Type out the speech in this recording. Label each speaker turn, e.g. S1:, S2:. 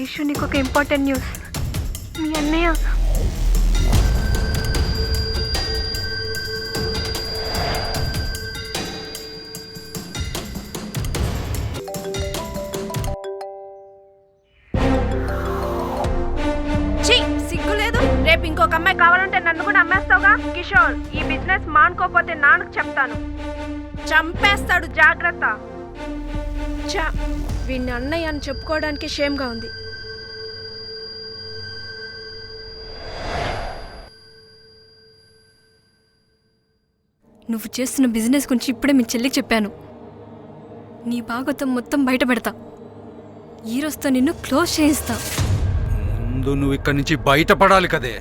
S1: ఐషు నీకు ఒక important news. మీ అన్నయ్య సిగ్గు లేదు. రేపు ఇంకొక అమ్మాయి కావాలంటే నన్ను కూడా అమ్మేస్తావుగా? కిషోర్ ఈ బిజినెస్ మానుకోపోతే నాన్నకు చెప్తాను. చంపేస్తాడు జాగ్రత్త. చ వీడిని అన్నయ్య అని చెప్పుకోవడానికి షేమ్గా ఉంది.
S2: నువ్వు చేస్తున్న బిజినెస్ గురించి ఇప్పుడే మీ చెల్లికి చెప్పాను. నీ భాగవతం మొత్తం బయట పెడతా ఈ రోజుతో నిన్ను క్లోజ్ చేయిస్తా.
S3: ముందు నువ్వు ఇక్కడి నుంచి బయటపడాలి కదే.